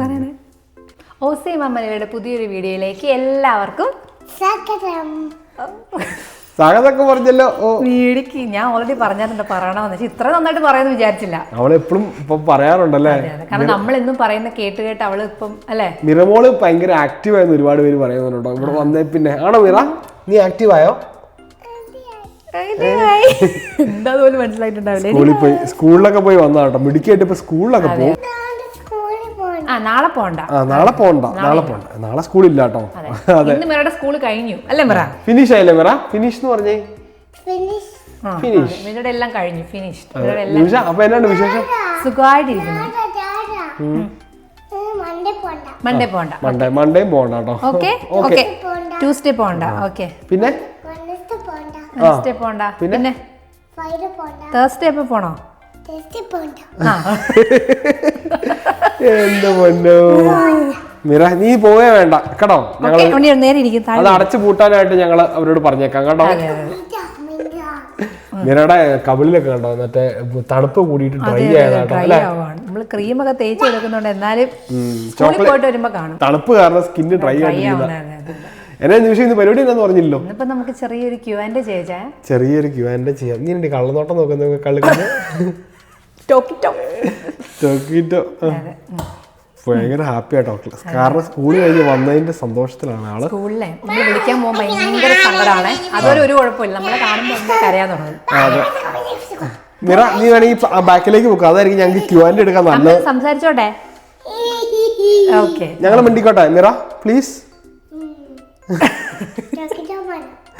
പറയണേ. ഓസി മമ്മലയുടെ പുതിയൊരു വീഡിയോയിലേക്ക് എല്ലാവർക്കും സ്വാഗതം. സ്വാഗതമൊക്കെ പറഞ്ഞല്ലോ. ഓ. വീടിക്ക് ഞാൻ ഓൾറെഡി പറഞ്ഞിട്ടുണ്ട് പറയണമെന്ന്. വെച്ചാൽ ഇത്ര നന്നായിട്ട് പറയാന്ന് വിചാരിച്ചില്ല. അവളെപ്പോഴും ഇപ്പൊ പറയാറുണ്ടല്ലേ. കാരണം നമ്മൾ എന്നും പറയുന്ന കേട്ട് കേട്ട് അവൾ ഇപ്പം അല്ലേ? മിറമോൾ ഭയങ്കര ആക്റ്റീവ് ആയെന്ന് ഒരുപാട് പേര് പറയുന്നുണ്ടോ ഇവിടെ വന്നേ പിന്നെ. ആണോ മിറ? നീ ആക്റ്റീവ് ആയോ? എന്താ പോലും മനസ്സിലായിട്ടുണ്ടാവില്ലേ. സ്കൂളിൽ പോയി സ്കൂളിലൊക്കെ പോയി വന്നാട്ടോ മിടിക്കായിട്ട് മിടുക്കിയായിട്ട് ഇപ്പൊ സ്കൂളിലൊക്കെ പോകും. നാളെ ആ നാളെ പോണ്ട. ആ നാളെ പോണ്ട. നാളെ പോണ്ട. നാളെ സ്കൂളില്ല കേട്ടോ. അതെ. സ്കൂൾ കഴിഞ്ഞു. അല്ലേ മിറ? ഫിനിഷ് ആയില്ലേ മിറ? ഫിനിഷ് എന്ന് പറഞ്ഞേ? ഫിനിഷ് ഫിനിഷ് മിറയുടെ എല്ലാം കഴിഞ്ഞു. ഫിനിഷ് നിമിഷ അപ്പൊ എന്നാണ് വിശേഷം? സുഖമായിട്ടിരിക്കുന്നു. മണ്ടേ പോണ്ട. മൺഡേ പോണ്ട. മൺഡേ മൺഡേയും പോണ്ട കേട്ടോ. ഓക്കെ ഓക്കെ ട്യൂസ്ഡേ പോണ്ട. ഓക്കെ പിന്നെ? വെനസ്ഡേ പോണ്ട. പിന്നെ? തേഴ്സ്ഡേ അപ്പൊ പോണോ? എന്റെ പൊന്നോ? മിറ നീ പോവേ വേണ്ട. കേട്ടോ? ഞങ്ങൾ അത് അടച്ചു പൂട്ടാനായിട്ട് ഞങ്ങൾ അവരോട് പറഞ്ഞേക്കാം. കേട്ടോ. മിറയുടെ കവിളിലൊക്കെ കണ്ടോ? മറ്റേ തണുപ്പ് കൂടിയിട്ട് ഡ്രൈ ആയതാട്ടോ അല്ലേ? നമ്മൾ ക്രീമൊക്കെ തേച്ച് എടുക്കുന്നുണ്ട് എന്നാലും പോയിട്ട് വരുമ്പോ കാണും. തണുപ്പ് കാരണം സ്കിന്ന് ഡ്രൈ ഡ്രൈ ആയിട്ടിരിക്കുന്ന. ആവുന്ന അതെ, അതെ. എന്നാ നിമിഷം ഇന്ന് പരിപാടി എന്നാന്ന് പറഞ്ഞില്ലോ നമുക്ക് ചെറിയൊരു ക്യൂ ആൻഡ് ചെയ്യാം ചെറിയൊരു ക്യൂ ആൻഡ് ചെയ്യാം. നീ കള്ളനോട്ടം നോക്കുന്ന കള്ളിക്കുന്ന ടോക്കിറ്റോ ചോക്കിട്ടോ ഭയങ്കര ഹാപ്പി ആട്ടോ കാരണം സ്കൂൾ കഴിഞ്ഞ് വന്നതിന്റെ സന്തോഷത്തിലാണ് ആൾ. സ്കൂളിലെ നമ്മൾ വിളിക്കാൻ പോകുമ്പോൾ ഭയങ്കര സങ്കടമാണ് അതൊരു ഒരു കുഴപ്പമില്ല. നമ്മളെ കാണുമ്പോൾ കരയാൻ തുടങ്ങും അതെ. മിറ നീ വേണമെങ്കിൽ ബാക്കിലേക്ക് പോക്കാം. അതായിരിക്കും ഞങ്ങൾക്ക് ക്യൂ ആൻഡ് എടുക്കാൻ നല്ലത്. നമ്മൾ സംസാരിച്ചോട്ടെ? ഓക്കെ ഞങ്ങൾ മിണ്ടിക്കോട്ടെ നിറ പ്ലീസ്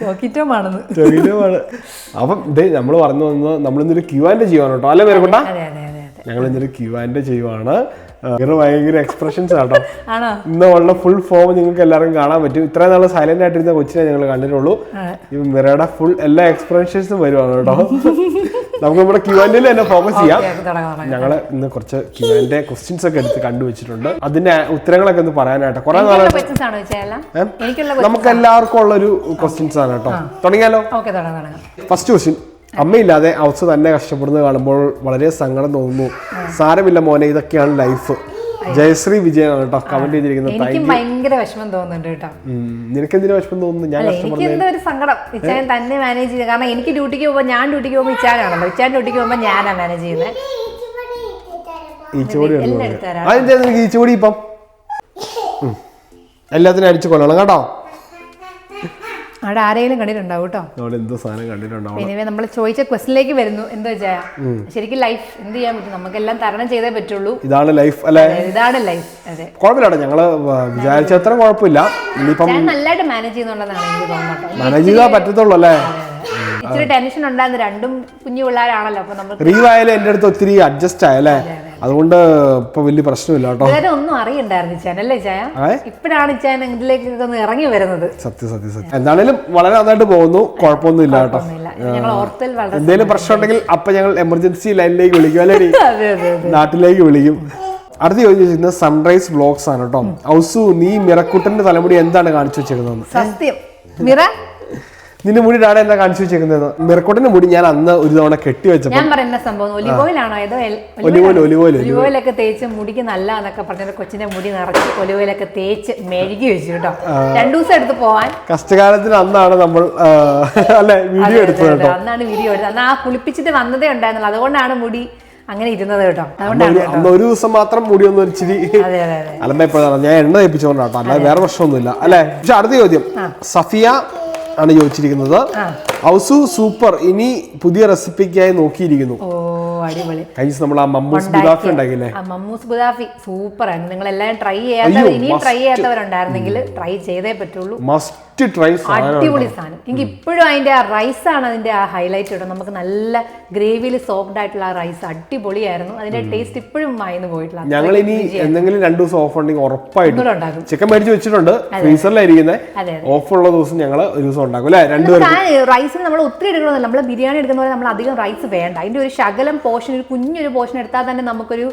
ചോക്കിട്ടോ പോണം. ടോക്കിറ്റോ ആണെന്ന് ചെറിയമാണ് അപ്പം ഇതേ നമ്മൾ പറഞ്ഞു വന്നത് നമ്മളിന്നൊരു ക്യൂ ആൻഡ് ചെയ്യുവാണ് കേട്ടോ. അല്ലേ അതെ ഞങ്ങൾ ഇന്നൊരു ക്യൂ ആൻഡ് ചെയ്യുവാണ്. ഭയങ്കര എക്സ്പ്രഷൻസ് ആട്ടോ ആണോ? ഇന്ന് ഉള്ള ഫുൾ ഫോം നിങ്ങൾക്ക് എല്ലാവർക്കും കാണാൻ പറ്റും. ഇത്രയും നാളെ സൈലന്റ് ആയിട്ടിരുന്ന കൊച്ചിനെ ഞങ്ങൾ കണ്ടിട്ടുള്ളൂ. ഈ മിറയുടെ ഫുൾ എല്ലാ എക്സ്പ്രഷൻസും വരുവാണ് കേട്ടോ. നമുക്ക് നമ്മുടെ ക്യൂ ആൻഡിൽ തന്നെ ഫോക്കസ് ചെയ്യാം. ഞങ്ങൾ ഇന്ന് കുറച്ച് ക്യൂ ആൻഡ് ക്വസ്റ്റ്യൻസ് ഒക്കെ എടുത്ത് കണ്ടുവച്ചിട്ടുണ്ട്. അതിന്റെ ഉത്തരങ്ങളൊക്കെ ഒന്ന് പറയാനായിട്ട് കുറെ നാളായിട്ട് നമുക്ക് എല്ലാവർക്കും ഉള്ള ഒരു ക്വസ്റ്റ്യൻസ് ആണ് കേട്ടോ. തുടങ്ങിയാലോ? ഫസ്റ്റ് ക്വസ്റ്റ്യൻ അമ്മയില്ലാതെ അവസ്ഥ തന്നെ കഷ്ടപ്പെടുന്നത് കാണുമ്പോൾ വളരെ സങ്കടം തോന്നുന്നു. സാരമില്ല മോനെ ഇതൊക്കെയാണ് ലൈഫ് ജയശ്രീ വിജയനാണ് കേട്ടോ. കമന്റ് ചെയ്തിരിക്കുന്നത്. എനിക്ക് ഭയങ്കര വിഷമം തോന്നുന്നുണ്ട് കേട്ടോ. നിനക്ക് എന്തിനു വിഷമം തോന്നുന്നു? ഞാൻ എനിക്ക് എന്തോ ഒരു സങ്കടം. ഇച്ചാൻ തന്നെ മാനേജ് ചെയ്ത് കാരണം എനിക്ക് ഡ്യൂട്ടിക്ക് പോകുമ്പോൾ ഞാൻ ഡ്യൂട്ടിക്ക് പോകുമ്പോൾ ഇച്ചാനാണല്ലോ ഇച്ചാൻ ഡ്യൂട്ടിക്ക് പോകുമ്പോൾ ഞാനാ മാനേജ് ചെയ്യുന്നത് ഈച്ചോടി ഈച്ചോടി ഇപ്പം. എല്ലാത്തിനും അടിച്ചു കൊള്ളണം കേട്ടോ. അവിടെ ആരെങ്കിലും കണ്ടിട്ടുണ്ടാവും കേട്ടോ എന്തോ സാധനം കണ്ടിട്ടുണ്ടാവും. പിന്നെ നമ്മൾ ചോദിച്ച ക്വസ്റ്റിലേക്ക് വരുന്നു. എന്താ വെച്ചാൽ ശരിക്കും ലൈഫ് എന്ത് ചെയ്യാൻ പറ്റും? നമുക്കെല്ലാം തരണം ചെയ്തേ പറ്റുള്ളൂ. ഇതാണ് ലൈഫ് അല്ലെ? ഇതാണ് ലൈഫ് അതെ. കുഴപ്പമില്ല ഞങ്ങൾ വിചാരിച്ച അത്ര കുഴപ്പമില്ല. ഇനിയിപ്പം നല്ലതായിട്ട് മാനേജ് ചെയ്യുന്നുണ്ടെന്നാണ് എനിക്ക് തോന്നുന്നത് മാനേജ് ചെയ്താൽ പറ്റത്തുള്ളൂ അല്ലേ? ഇച്ചിരി ടെൻഷൻ ഉണ്ടായിരുന്നു രണ്ടും കുഞ്ഞു പിള്ളേരാണല്ലോ അപ്പൊ നമ്മൾ റീവ് ആയാലും എന്റെ അടുത്ത് ഒത്തിരി അഡ്ജസ്റ്റ് ആയല്ലേ? അതുകൊണ്ട് ഇപ്പൊ വലിയ പ്രശ്നമില്ല കേട്ടോ. ഇതുവരെ ഒന്നും അറിയണ്ടായിരുന്നു ഇച്ചാൻ ചായ? ഇപ്പോഴാണ് ഇച്ചാൻ ഇതിലേക്കൊക്കെ ഒന്ന് ഇറങ്ങി വരുന്നത്. സത്യം സത്യം സത്യം. എന്താണേലും വളരെ നന്നായിട്ട് പോകുന്നു. കുഴപ്പമൊന്നും ഇല്ല കേട്ടോ എന്തെങ്കിലും പ്രശ്നം ഉണ്ടെങ്കിൽ അപ്പൊ ഞങ്ങൾ എമർജൻസി ലൈനിലേക്ക് വിളിക്കും അല്ലെങ്കിൽ നാട്ടിലേക്ക് വിളിക്കും. അടുത്ത ചോദിച്ചിരിക്കുന്നത് സൺറൈസ് വ്ലോഗ്സ് ആണ് കേട്ടോ. ഔസു നീ മിറക്കുട്ടന്റെ തലമുടി എന്താണ് കാണിച്ചു വെച്ചിരുന്നത്? സത്യം. മിറ? നിന്റെ മുടി ഡാഡ എന്താ കാണിച്ചു വെച്ചേക്കുന്നത്? മിറക്കുട്ടന്റെ മുടി ഞാൻ അന്ന് ഒരു തവണ കെട്ടി വെച്ചപ്പോ ഞാൻ പറയുന്ന സംഭവം ഒലിവ് ഓയിലാണോ ഏതോ olive oil, olive oil, olive ഓയിലൊക്കെ തേച്ച് മുടിക്ക് നല്ല എന്നൊക്കെ പറഞ്ഞ കൊച്ചിന്റെ മുടി നിറച്ച് ഒലിവ് ഓയിലൊക്കെ തേച്ച് മെഴുകി വെച്ചു കേട്ടോ. രണ്ടു ദിവസം എടുത്ത് പോവാൻ. കഷ്ടകാലത്തിന് അന്നാണ് നമ്മൾ അല്ലെ വീഡിയോ എടുത്തത് കേട്ടോ. അന്നാണ് വീഡിയോ എടുത്തത്. അന്ന് ആ കുളിപ്പിച്ചിട്ട് വന്നതേ ഉണ്ടായിരുന്നുള്ളൂ. അതുകൊണ്ടാണ് മുടി അങ്ങനെ ഇരുന്നത് കേട്ടോ. അതുകൊണ്ടാണ് ഒരു- ദിവസം മാത്രം മുടി ഒന്ന് ഒരിച്ചിരി അലമ്പയപ്പോഴാണ്. ഞാൻ എണ്ണ തേപ്പിച്ചുകൊണ്ടാട്ടോ അല്ലാതെ വേറെ പ്രശ്നമൊന്നുമില്ല. അല്ലെ? പക്ഷെ അടുത്ത ചോദ്യം. സഫിയ ആണ് ചോദിച്ചിരിക്കുന്നത്. ഔസു സൂപ്പർ. ഇനി പുതിയ റെസിപ്പിക്കായി നോക്കിയിരിക്കുന്നു. അടിപൊളി. നമ്മൾ ആ മമ്മൂസ് ഗുദാഫി ഉണ്ടാക്കില്ലേ ആ മമ്മൂസ് ബുദാഫി ആയിരുന്നു. നിങ്ങൾ എല്ലാം ട്രൈ ചെയ്യാത്തവർ ഇനിയും ട്രൈ ചെയ്യാത്തവരുണ്ടായിരുന്നെങ്കിൽ ട്രൈ ചെയ്തേ പറ്റുള്ളൂ. മസ്റ്റ് ട്രൈ അടിപൊളി സാധനം. എനിക്ക് ഇപ്പോഴും അതിന്റെ ആ റൈസ് ആണ് അതിന്റെ ആ ഹൈലൈറ്റ് ഇടും നമുക്ക് നല്ല ഗ്രേവിയിൽ സോഫ്റ്റ് ആയിട്ടുള്ള ആ റൈസ് അടിപൊളിയായിരുന്നു. അതിന്റെ ടേസ്റ്റ് ഇപ്പോഴും വായിന്ന് പോയിട്ടില്ല ഞങ്ങൾ ഇനി എന്തെങ്കിലും രണ്ടു ദിവസം ഓഫ് ഉണ്ടെങ്കിൽ ഉറപ്പായിട്ടും ചിക്കൻ മേടിച്ച് വെച്ചിട്ടുണ്ട്. ഫ്രീസറിലായിരിക്കുന്നത് ഓഫ് ഉള്ള ദിവസം ഞങ്ങൾ ഒരു ദിവസം ഉണ്ടാക്കും അല്ലെ? രണ്ടുപേരും റൈസിന് നമ്മൾ ഒത്തിരി എടുക്കണമെന്നില്ല. നമ്മൾ ബിരിയാണി എടുക്കുന്ന പോലെ നമ്മൾ അധികം റൈസ് വേണ്ട. അതിന്റെ ഒരു ശകലം പോർഷൻ ഒരു കുഞ്ഞൊരു പോർഷൻ എടുത്താൽ തന്നെ നമുക്കൊരു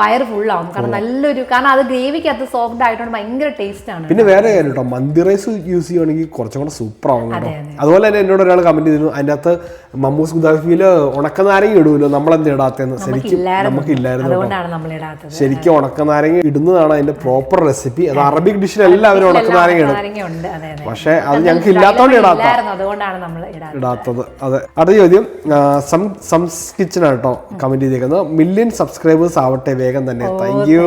വയറ് ഫുള്ളാവും കാരണം നല്ലൊരു കാരണം അത് ഗ്രേവിക്കകത്ത് സോഫ്റ്റ് ആയിട്ടുണ്ട് ഭയങ്കര ടേസ്റ്റ് ആണ്. പിന്നെ വേറെ കാര്യം കേട്ടോ. മന്തി റൈസ് യൂസ് ചെയ്യുവാണെങ്കിൽ കുറച്ചും കൂടെ സൂപ്പർ ആവും കേട്ടോ. അതെ, അതെ. അതുപോലെ തന്നെ എന്നോട് ഒരാൾ കമന്റ് ചെയ്തിരുന്നു. അതിന്റെ അകത്ത് മമ്മൂസ് ഗുദാഫിയിൽ ഉണക്കനാരങ്ങ ഇടുമല്ലോ നമ്മളെന്ത് ഇടാത്തെന്ന് ശരിക്കും നമുക്കില്ലായിരുന്നു ശരിക്കും ഉണക്കനാരങ്ങ ഇടുന്നതാണ് അതിന്റെ പ്രോപ്പർ റെസിപ്പി അത് അറബിക് ഡിഷിൽ എല്ലാവരും ഉണക്കനാരങ്ങ ഇടും. പക്ഷേ അതെ ഞങ്ങൾക്ക് ഇല്ലാത്തതുകൊണ്ട് ഇടാത്ത ഇടാത്തത്. അതെ. അടുത്ത ചോദ്യം സംസ് കിച്ചൺ ആട്ടോ കമന്റ് ചെയ്തേക്കുന്നത് മില്യൺ സബ്സ്ക്രൈബേഴ്സ് ആവട്ടെ വേഗം തന്നെ. താങ്ക് യു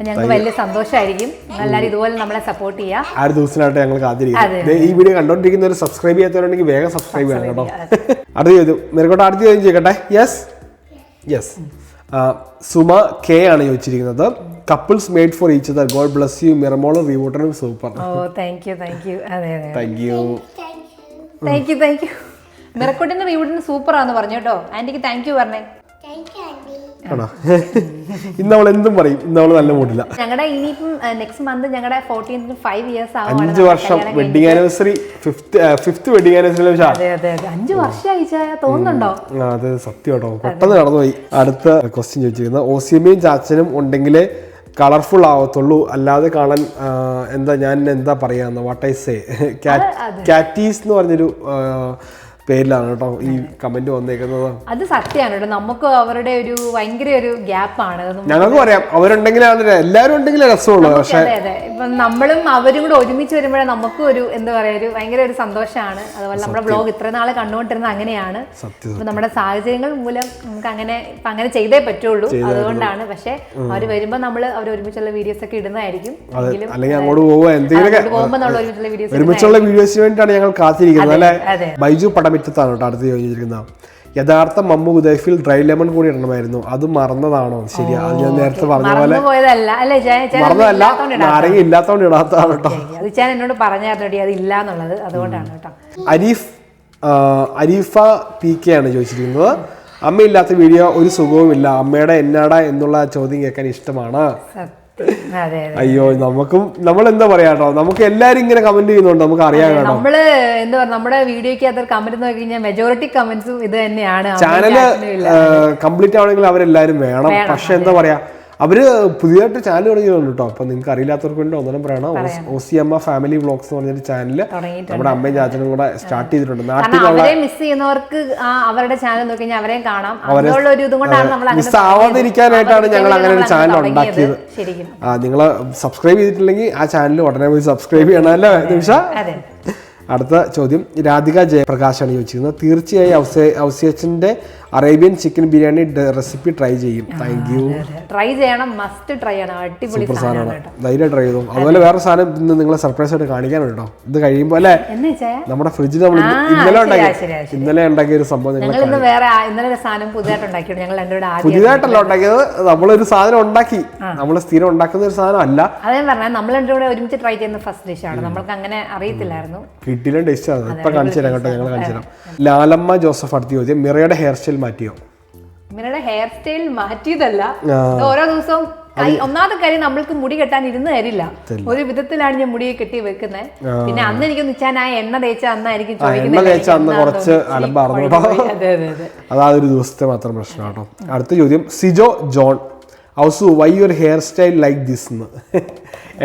ഞങ്ങൾക്ക് വലിയ സന്തോഷമായിരിക്കും എല്ലാവരും ഇതുപോലെ നമ്മളെ സപ്പോർട്ട് ചെയ്യാം. ആ ഒരു ദിവസത്തിനായിട്ട് ഞങ്ങൾ അതെ, കാത്തിരിക്കും ദേ, ഈ വീഡിയോ കണ്ടോണ്ടിരിക്കുന്നവർ സബ്സ്ക്രൈബ് ചെയ്യാത്തവരുണ്ടെങ്കിൽ വേഗം സബ്സ്ക്രൈബ് ചെയ്യണം കേട്ടോ. അടുത്ത ചോദ്യം. അടുത്ത ചോദ്യം യെസ് യെസ് സുമ കെ ആണ് ചോദിച്ചിരിക്കുന്നത്. Couples made for each other god bless you മിറമോളും റീവോട്ടറും super oh thank you thank you അതെ അതെ thank you thank you thank you മിറക്കുട്ടിന്റെ വീടിന് സൂപ്പർ ആന്ന് പറഞ്ഞു കേട്ടോ. ആന്റിക്ക് താങ്ക് യു പറഞ്ഞേ. ആണോ? ഇന്ന് അവൾ എന്തും പറയും. ഇന്ന് അവൾ നല്ല മൂടില്ല ഞങ്ങളുടെ ഇനിയിപ്പം നെക്സ്റ്റ് മന്ത് ഞങ്ങളുടെ ഫോർട്ടീൻ ഫൈവ് ഇയേഴ്സ് അഞ്ച് വർഷം wedding anniversary fifth wedding anniversary അതെ അതെ അഞ്ച് വർഷം അയച്ചാ തോന്നുന്നുണ്ടോ? അതെ സത്യം കേട്ടോ. പെട്ടെന്ന് കടന്നുപോയി അടുത്ത ക്വസ്റ്റ്യൻ ചോദിച്ചിരിക്കുന്നത് എമ്മയും ചാച്ചനും ഉണ്ടെങ്കിലേ കളർഫുൾ ആവത്തുള്ളൂ. അല്ലാതെ കാണാൻ എന്താ ഞാൻ എന്താ പറയാന്ന്? വാട്ട് ഐ സേ കാറ്റീസ് എന്ന് പറഞ്ഞൊരു പേരിലാണ് കേട്ടോ ഈ കമന്റ് വന്നേക്കുന്നത്. അത് സത്യമാണ് കേട്ടോ. നമുക്ക് അവരുടെ ഒരു ഭയങ്കര ഒരു ഗ്യാപ്പാണ് ഞങ്ങൾക്ക് പറയാം അവരുണ്ടെങ്കിലാണ് എല്ലാവരും ഉണ്ടെങ്കിലും രസമുള്ളൂ. പക്ഷെ ഇപ്പം നമ്മളും അവരും കൂടെ ഒരുമിച്ച് വരുമ്പോഴേ നമുക്കും ഒരു എന്താ പറയാ ഒരു ഭയങ്കര ഒരു സന്തോഷമാണ്. അതുപോലെ നമ്മുടെ ബ്ലോഗ് ഇത്ര നാളെ കണ്ടുകൊണ്ടിരുന്നത് അങ്ങനെയാണ്. നമ്മുടെ സാഹചര്യങ്ങൾ മൂലം നമുക്ക് അങ്ങനെ ഇപ്പൊ അങ്ങനെ ചെയ്തേ പറ്റുള്ളൂ. അതുകൊണ്ടാണ്. പക്ഷെ അവർ വരുമ്പോൾ നമ്മൾ അവർ ഒരുമിച്ചുള്ള വീഡിയോസ് ഒക്കെ ഇടുന്നതായിരിക്കും. അല്ലെങ്കിൽ അങ്ങോട്ട് പോകുമ്പോൾ നമ്മൾ ഒരുമിച്ചുള്ള വീഡിയോസ് ഒരുമിച്ചുള്ള വീഡിയോസിന് വേണ്ടിയിട്ടാണ് ഞങ്ങൾ കാത്തിരിക്കുന്നത് അല്ലേ? ബൈജു ബൈജു പടമിറ്റത്താണ് കേട്ടോ അടുത്ത് ചോദിച്ചിരിക്കുന്നത്. യഥാർത്ഥ മമ്മു ഉദയഫിൽ ഡ്രൈ ലെമൺ കൂടി ഇടണമായിരുന്നു. അത് മറന്നതാണോ? ശരിയാ അത് ഞാൻ നേരത്തെ പറഞ്ഞ പോലെ മറന്നതല്ല നാരങ്ങ ഇല്ലാത്തോണ്ട് ഇടാത്തതാണ് കേട്ടോ. അത് ഞാൻ എന്നോട് പറഞ്ഞായിരുന്നു അത് ഇല്ല എന്നുള്ളത് അതുകൊണ്ടാണ് കേട്ടോ. അരീഫ് അരീഫ പി കെ ആണ് ചോദിച്ചിരിക്കുന്നത്. അമ്മയില്ലാത്ത വീഡിയോ ഒരു സുഖവുമില്ല. അമ്മയുടെ എന്നാടാ എന്നുള്ള ചോദ്യം കേൾക്കാൻ ഇഷ്ടമാണ്. അയ്യോ നമുക്കും നമ്മൾ എന്താ പറയാ കേട്ടോ നമുക്ക് എല്ലാരും ഇങ്ങനെ കമന്റ് ചെയ്യുന്നുണ്ട്. നമുക്ക് അറിയാം കേട്ടോ. നമ്മൾ എന്താ പറയുക നമ്മുടെ വീഡിയോക്ക് അത് കമന്റ് നോക്കി കഴിഞ്ഞാൽ മെജോറിറ്റി കമന്റ്സും ഇത് തന്നെയാണ്. ചാനൽ കംപ്ലീറ്റ് ആവണമെങ്കിൽ അവരെല്ലാരും വേണം. പക്ഷെ എന്താ പറയാ അവർ പുതിയതായിട്ട് ചാനൽ തുടങ്ങിയിട്ടുണ്ട് കേട്ടോ അപ്പൊ നിങ്ങൾക്ക് അറിയില്ലാത്തവർക്ക് വേണ്ടി ഒന്നും പറയണം. അമ്മ ഫാമിലി വ്ളോഗ്സ് എന്ന് പറഞ്ഞൊരു ചാനൽ നമ്മുടെ അമ്മയും ചാച്ചനും കൂടെ സ്റ്റാർട്ട് ചെയ്തിട്ടുണ്ട്. നാട്ടിലുള്ള അവരെ മിസ് ചെയ്യുന്നവർക്ക് അവരുടെ ചാനൽ നോക്കി അവരെയും കാണാം. മിസ് ആവാതിരിക്കാനായിട്ടാണ് ഞങ്ങൾ അങ്ങനെ ഒരു ചാനൽ ഉണ്ടാക്കിയത്. ആ നിങ്ങൾ സബ്സ്ക്രൈബ് ചെയ്തിട്ടില്ലെങ്കിൽ ആ ചാനൽ ഉടനെ പോയി സബ്സ്ക്രൈബ് ചെയ്യണം അല്ലേ നിമിഷ? അടുത്ത ചോദ്യം. രാധിക ജയപ്രകാശാണ് ചോദിച്ചിരുന്നത് തീർച്ചയായും ഔസിയച്ചന്റെ Arabian chicken biryani recipe try ചെയ്യും. താങ്ക് യു ട്രൈ ചെയ്യണം. മസ്റ്റ് ട്രൈ ആണ്. അടിപൊളി സാധനമാണ് ധൈര്യം ട്രൈ ചെയ്തു. അതുപോലെ വേറെ സാധനം ഇന്ന് നിങ്ങളെ സർപ്രൈസ് ആയിട്ട് കാണിക്കാനുണ്ട് കേട്ടോ. ഇത് കഴിയുമ്പോൾ അല്ലേ? നമ്മുടെ ഫ്രിഡ്ജിൽ നമ്മൾ ഇന്ന് ഇന്നലെ ഉണ്ടാക്കി ഇന്നലെ ഉണ്ടാക്കിയ ഒരു സംഭവം നിങ്ങൾ വേറെ ഇന്നലെ ഒരു സാധനം പുതിയതായിട്ട് ഉണ്ടാക്കി ഞങ്ങൾ ആദ്യം പുതിയതായിട്ടല്ല ഉണ്ടാക്കിയത്. നമ്മളൊരു സാധനം ഉണ്ടാക്കി. നമ്മൾ സ്ഥിരം ഉണ്ടാക്കുന്ന ഒരു സാധനം അല്ല. അതേ പറഞ്ഞാൽ നമ്മൾ എന്റെ കൂടെ ഒരുമിച്ച് ട്രൈ ചെയ്യുന്ന ഫസ്റ്റ് ഡിഷ് ആണ്. നമ്മൾക്ക് അങ്ങനെ അറിയത്തില്ലായിരുന്നു. കിട്ടിയിലും ടേസ്റ്റ് ആണ്. ഇപ്പൊ കാണിച്ചു തരാം കേട്ടോ. ഞങ്ങൾ കാണിച്ചു തരാം. ലാലമ്മ ജോസഫ് അടുത്ത ചോദ്യം. മിറയുടെ ഹെയർ സ്റ്റൈൽ മാറ്റിയോ? ഇവരുടെ ഹെയർ സ്റ്റൈൽ മാറ്റിയതല്ല. ഓരോ ദിവസവും ഒന്നാമത്തെ കാര്യം നമ്മൾക്ക് മുടി കെട്ടാൻ ഇരുന്ന് തരില്ല ഒരു വിധത്തിലാണ് ഞാൻ മുടി കെട്ടി വെക്കുന്നത് പിന്നെ അന്ന് എനിക്ക് നിച്ചാൻ ആ എണ്ണ തേച്ച അന്നായിരിക്കും എണ്ണ തേച്ച അന്ന് കുറച്ച് അലമ്പാർന്നു കേട്ടോ അതെ അതെ അതെ. അതാ ഒരു ദിവസത്തെ മാത്രം പ്രശ്നം കേട്ടോ. അടുത്ത ചോദ്യം Sijo John how's why your hair style like this എന്ന്?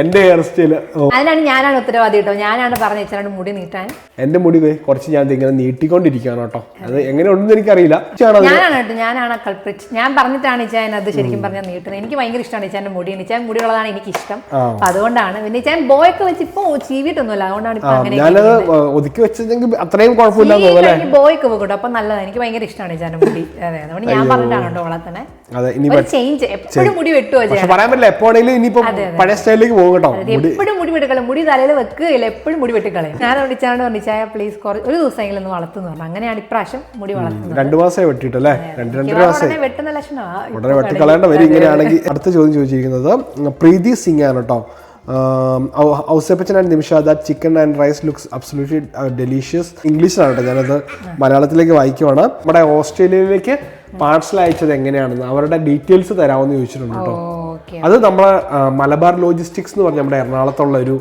എന്റെ ഹെയർ സ്റ്റൈൽ അതിനാണ് ഞാനാണ് ഉത്തരവാദി കേട്ടോ. ഞാനാണ് പറഞ്ഞ ഇച്ചാണ്ട് മുടി നീട്ടാൻ. എന്റെ മുടി കുറച്ച് ഞാൻ ഇങ്ങനെ നീട്ടിക്കൊണ്ടിരിക്കുകയാണ് കേട്ടോ. അത് എങ്ങനെ ഉണ്ടെന്ന് എനിക്കറിയില്ല ഞാനാണ് കേട്ടോ. ഞാനാണ് കൾപ്രിച്ച് ഞാൻ പറഞ്ഞിട്ടാണ് ഇച്ചാൻ അത് ശരിക്കും പറഞ്ഞാൽ നീട്ടുന്നത്. എനിക്ക് ഭയങ്കര ഇഷ്ടമാണ് ഇച്ചാന്റെ മുടി. ഇച്ചാൻ മുടി ഉള്ളതാണ് എനിക്ക് ഇഷ്ടം. അപ്പൊ അതുകൊണ്ടാണ്. പിന്നെ ഇച്ചാൻ ബോയൊക്കെ വെച്ച് ഇപ്പൊ ചീവിട്ടൊന്നുമില്ല അതുകൊണ്ടാണ് ഇപ്പൊ അങ്ങനെ ഞാനത് ഒതുക്കി വെച്ചെങ്കിൽ അത്രയും കുഴപ്പമില്ല ബോയ്ക്ക് പോകും അപ്പൊ നല്ലതാണ്. എനിക്ക് ഭയങ്കര ഇഷ്ടമാണ് ഇച്ചാന്റെ മുടി. അതെ അതുകൊണ്ട് ഞാൻ പറഞ്ഞിട്ടാണ് കേട്ടോ വളർത്തനെ ചേഞ്ച് എപ്പോഴും മുടി വെട്ടുവോ പറയാൻ പറ്റില്ല എപ്പോഴെങ്കിലും ഇനിയിപ്പോ പഴയ സ്റ്റൈലിലേക്ക് പോകും കേട്ടോ എപ്പോഴും മുടി വെട്ടിക്കളയും. മുടി തലയിൽ വെക്കുകയില്ല എപ്പോഴും മുടി വെട്ടിക്കളയും. ഞാൻ ഒന്നിച്ചാണ്ട് ഒന്നിച്ചായ പ്ലീസ് ഒരു ദിവസമെങ്കിലും ഒന്ന് വളർത്തുന്നു പറഞ്ഞു. അങ്ങനെയാണ് ഇപ്രാവശ്യം മുടി വളർത്തുന്നത്. രണ്ട് മാസമേ വെട്ടിയിട്ടല്ലേ രണ്ട് രണ്ടര മാസം വെട്ടുന്ന ലക്ഷണമാണ് ഉടനെ വെട്ടിക്കളയേണ്ട വരും ഇങ്ങനെയാണെങ്കിൽ അടുത്ത ചോദ്യം ചോദിച്ചിരിക്കുന്നത് പ്രീതി സിംഗ് ആണ് കേട്ടോ. Ousappachan and Nimisha that chicken and rice looks absolutely delicious. ഇംഗ്ലീഷിലാണ് കേട്ടോ ഞാനത് മലയാളത്തിലേക്ക് വായിക്കുവാണ്. നമ്മുടെ ഓസ്ട്രേലിയയിലേക്ക് പാർസൽ അയച്ചത് എങ്ങനെയാണെന്ന് അവരുടെ ഡീറ്റെയിൽസ് തരാമെന്ന് ചോദിച്ചിട്ടുണ്ട് കേട്ടോ. അത് നമ്മളെ മലബാർ ലോജിസ്റ്റിക്സ് എന്ന് പറഞ്ഞ നമ്മുടെ എറണാകുളത്തുള്ള ഒരു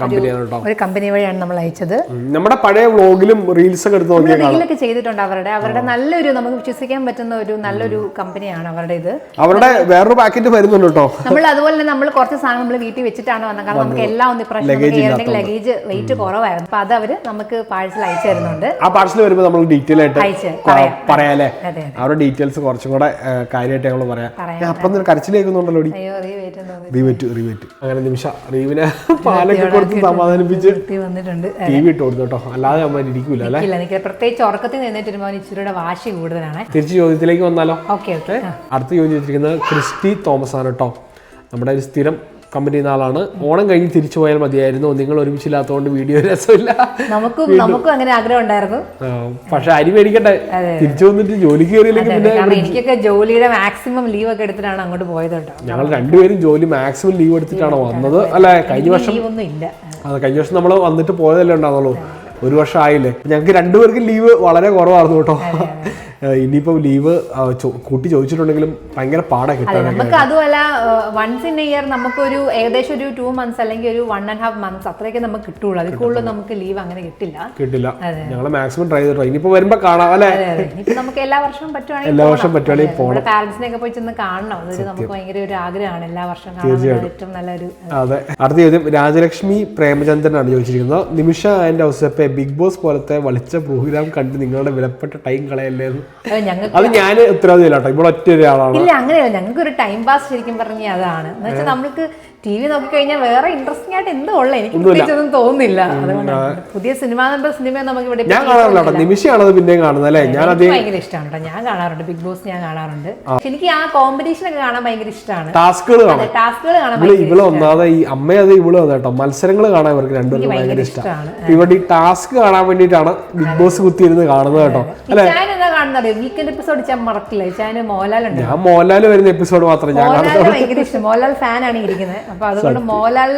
കമ്പനിയാണ് കേട്ടോ. ഒരു കമ്പനി വഴിയാണ് നമ്മൾ അയച്ചത്. നമ്മുടെ പഴയ വ്ലോഗിലും റീൽസ് ഒക്കെ എടുത്ത് നോക്കിയൊക്കെ ചെയ്തിട്ടുണ്ട് അവരുടെ. അവരുടെ നല്ലൊരു നമുക്ക് വിശ്വസിക്കാൻ പറ്റുന്ന ഒരു നല്ലൊരു കമ്പനിയാണ് അവരുടെ ഇത്. അവരുടെ വേറൊരു പാക്കറ്റ് വരുന്നുണ്ട് കേട്ടോ. നമ്മൾ അതുപോലെ തന്നെ നമ്മൾ കുറച്ച് സാധനം നമ്മൾ വീട്ടിൽ വെച്ചിട്ടാണ് വന്നത്. കാരണം നമുക്ക് എല്ലാം ഒന്ന് ഇപ്രാവശ്യം ലഗേജ് ലഗേജ് വെയിറ്റ് കുറവായിരുന്നു. അപ്പൊ അത് അവർ നമുക്ക് പാഴ്സൽ അയച്ചു തരുന്നുണ്ട്. ആ പാഴ്സൽ വരുമ്പോൾ നമ്മൾ ഡീറ്റെയിൽ ആയിട്ട് അയച്ച് പറയാം. പറയാല്ലേ? അവരുടെ ഡീറ്റെയിൽസ് കുറച്ചും കൂടെ കാര്യമായിട്ട് ഞങ്ങൾ പറയാം. ഞാൻ അപ്പം തന്നെ കരച്ചിലേക്കുന്നുണ്ടല്ലോ റീവെറ്റ് റീവെറ്റ് അങ്ങനെ നിമിഷ റീവിനെ പാലൊക്കെ കൊടുത്ത് സമാധാനിപ്പിച്ച് ടി വി ഇട്ട് കൊടുത്തു കേട്ടോ. അല്ലാതെ നമ്മൾ ഇരിക്കൂല അല്ലെ? പ്രത്യേകിച്ച് ഉറക്കത്തിൽ നിന്നിട്ട് വരുമ്പോൾ ഇച്ചിരിയുടെ വാശി കൂടുതലാണ്. തിരിച്ച് ചോദ്യത്തിലേക്ക് വന്നാലോ? Okay okay. അടുത്ത ചോദ്യം ചോദിച്ചിരിക്കുന്നത് ക്രിസ്റ്റി തോമസ് ആണ് കേട്ടോ. നമ്മുടെ ഒരു സ്ഥിരം കമ്പനി നാളാണ്. ഓണം കഴിഞ്ഞ് തിരിച്ചു പോയാൽ മതിയായിരുന്നു. നിങ്ങൾ ഒരുമിച്ചില്ലാത്തതുകൊണ്ട് വീഡിയോ രസമില്ല. നമുക്കും നമുക്കും അങ്ങനെ ആഗ്രഹം ഉണ്ടായിരുന്നു. പക്ഷെ അരി മേടിക്കട്ടെ. തിരിച്ചു വന്നിട്ട് ജോലി കയറിയില്ലെങ്കിൽ പിന്നെ എനിക്കൊക്കെ ജോലിയുടെ മാക്സിമം ലീവ് ഒക്കെ എടുത്തിട്ടാണ് അങ്ങോട്ട് പോയത് ഞങ്ങൾ രണ്ടുപേരും ജോലി മാക്സിമം ലീവ് എടുത്തിട്ടാണ് വന്നത്. അല്ലെ കഴിഞ്ഞ വർഷം അതെ അത് കഴിഞ്ഞ വർഷം നമ്മൾ വന്നിട്ട് പോയതല്ലേ ഉണ്ടാകുന്നുള്ളൂ ഒരു വർഷം ആയില്ലേ? ഞങ്ങൾക്ക് രണ്ടുപേർക്കും ലീവ് വളരെ കുറവായിരുന്നു കേട്ടോ. ഇനിയിപ്പോ ലീവ് കൂട്ടി ചോദിച്ചിട്ടുണ്ടെങ്കിലും ഭയങ്കര പാടാ കിട്ടാൻ നമുക്ക് അതുമല്ല വൺസ് ഇൻ ഇയർ നമുക്കൊരു ഏകദേശം ഒരു ടു മന്ത്സ് അല്ലെങ്കിൽ ഒരു വൺ ആൻഡ് ഹാഫ് മന്ത്സ് അത്രയൊക്കെ നമുക്ക് കിട്ടുള്ളൂ. അതിൽ കൂടുതൽ നമുക്ക് ലീവ് അങ്ങനെ കിട്ടില്ല. കിട്ടില്ല. ഞങ്ങൾ മാക്സിമം ട്രൈ ചെയ്തിട്ടോ ഇനിയിപ്പോ വരുമ്പോ കാണാം അല്ലെ? നമുക്ക് എല്ലാ വർഷവും പറ്റുവാണെങ്കിൽ എല്ലാ വർഷം പറ്റുവാണെങ്കിൽ പോകണം പാരന്റ്സിനെ ഒക്കെ പോയി ചെന്ന് കാണണം. അതൊരു നമുക്ക് ഭയങ്കര ഒരു ആഗ്രഹമാണ്. എല്ലാ വർഷവും കാണാൻ ഏറ്റവും നല്ലൊരു അതെ. അടുത്ത ചോദ്യം. രാജലക്ഷ്മി പ്രേമചന്ദ്രനാണ് ചോദിച്ചിരിക്കുന്നത്. Nimisha and Ouseppe Bigg Boss പോലത്തെ വളിച്ച പ്രോഗ്രാം കണ്ട് നിങ്ങളുടെ വിലപ്പെട്ട ടൈം കളയല്ലേ എന്ന് അത് ഞാൻ ഉത്തരവാദിത്തം കേട്ടോ. ഇവിടെ ഒറ്റ ഒരാളാണ് ഇല്ല അങ്ങനെയല്ല. ഞങ്ങൾക്ക് ഒരു ടൈം പാസ് ശരിക്കും പറഞ്ഞ അതാണ്. എന്ന് വെച്ചാൽ നമുക്ക് ടി വി നോക്കിക്കഴിഞ്ഞാൽ വേറെ ഇൻട്രസ്റ്റിംഗ് ആയിട്ട് എന്തോ ഉള്ള? എനിക്ക് പ്രത്യേകിച്ചൊന്നും തോന്നുന്നില്ല. അതുകൊണ്ട് പുതിയ സിനിമ നമ്പർ സിനിമ നമുക്ക് ഇവിടെ ഞാൻ കാണാറില്ല നിമിഷമാണത് പിന്നെയും കാണുന്നത് അല്ലേ? ഞാൻ ഭയങ്കര ഇഷ്ടമാണ് കേട്ടോ. ഞാൻ കാണാറുണ്ട്. ബിഗ് ബോസ് ഞാൻ കാണാറുണ്ട്. എനിക്ക് ആ കോമ്പറ്റീഷൻ ഒക്കെ കാണാൻ ഭയങ്കര ഇഷ്ടമാണ്. ടാസ്കുകൾ ടാസ്കുകൾ കാണാൻ ഇവൾ ഒന്നാതെ ഈ അമ്മ അത് ഇവൾ കേട്ടോ. മത്സരങ്ങൾ കാണാൻ ഇവർക്ക് രണ്ടുപേർക്കും ഭയങ്കര ഇഷ്ടമാണ്. ഇവിടെ ഈ ടാസ്ക് കാണാൻ വേണ്ടിയിട്ടാണ് ബിഗ് ബോസ് കുത്തിയിരുന്ന് കാണുന്നത് കേട്ടോ. കാണുന്നത്? വീക്കെൻഡ് എപ്പിസോഡ് ഞാൻ മറക്കില്ല. ഞാൻ മോഹൻലാൽ ഞാൻ മോഹൻലാൽ വരുന്ന എപ്പിസോഡ് മാത്രം ഞാൻ മോഹൻലാൽ ഫാനാണ് ഇരിക്കുന്നത്. അപ്പൊ അതുകൊണ്ട് മോഹൻലാൽ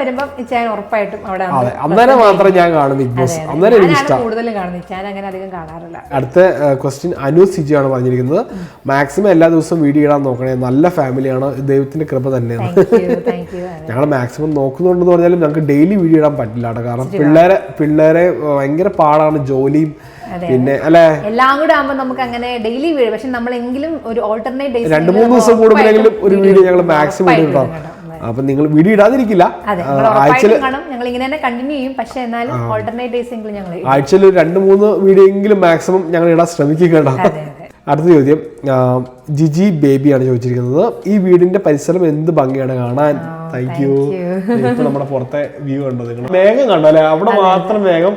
വരുമ്പോൾ ഇച്ചാൻ ഉറപ്പായിട്ടും അവിടെ അതെ. അന്നേരം മാത്രം ഞാൻ കാണും ബിഗ് ബോസ് അന്നേരം എനിക്ക് കൂടുതലും ഇച്ചാൻ അങ്ങനെ അധികം കാണാറില്ല. അടുത്ത ക്വസ്റ്റ്യൻ അനു സിജിയാണ് പറഞ്ഞിരിക്കുന്നത്. മാക്സിമം എല്ലാ ദിവസവും വീഡിയോ ഇടാൻ നോക്കണേ. നല്ല ഫാമിലിയാണ്. ദൈവത്തിന്റെ കൃപ തന്നെയാണ്. ഞങ്ങൾ മാക്സിമം നോക്കുന്നുണ്ടെന്ന് പറഞ്ഞാലും ഞങ്ങൾക്ക് ഡെയിലി വീഡിയോ ഇടാൻ പറ്റില്ല കാരണം പിള്ളേരെ പിള്ളേരെ ഭയങ്കര പാടാണ് ജോലിയും പിന്നെ അല്ലെ? എല്ലാം കൂടെ ആകുമ്പോൾ നമുക്ക് അങ്ങനെ ഡെയിലി വീഴും പക്ഷെ നമ്മളെങ്കിലും ഒരു ഓൾട്ടർനേറ്റ് ഡേയ്സ് രണ്ട് മൂന്ന് ദിവസം കൂടുമ്പോഴെങ്കിലും ഒരു വീഡിയോ ഞങ്ങൾ മാക്സിമം ഇടും. അപ്പൊ നിങ്ങൾ വീഡിയോ ഇടാതിരിക്കില്ല. ആഴ്ചയിൽ ഞങ്ങൾ ഇങ്ങനെ തന്നെ കണ്ടിന്യൂ ചെയ്യും. പക്ഷെ എന്നാലും ഓൾട്ടർനേറ്റ് ഡേയ്സ് എങ്കിലും ഞങ്ങൾ ആഴ്ചയിൽ രണ്ട് മൂന്ന് വീഡിയോ എങ്കിലും മാക്സിമം ഞങ്ങൾ ഇടാൻ ശ്രമിക്കുക അടുത്ത ചോദ്യം. ജിജി ബേബിയാണ് ചോദിച്ചിരിക്കുന്നത്. ഈ വീടിന്റെ പരിസരം എന്ത് ഭംഗിയാണ് കാണാൻ? താങ്ക് യു ഇപ്പൊ നമ്മുടെ പുറത്തെ വ്യൂ കണ്ടോ നിങ്ങൾ മേഘം കണ്ടോ അല്ലെ? അവിടെ മാത്രം മേഘം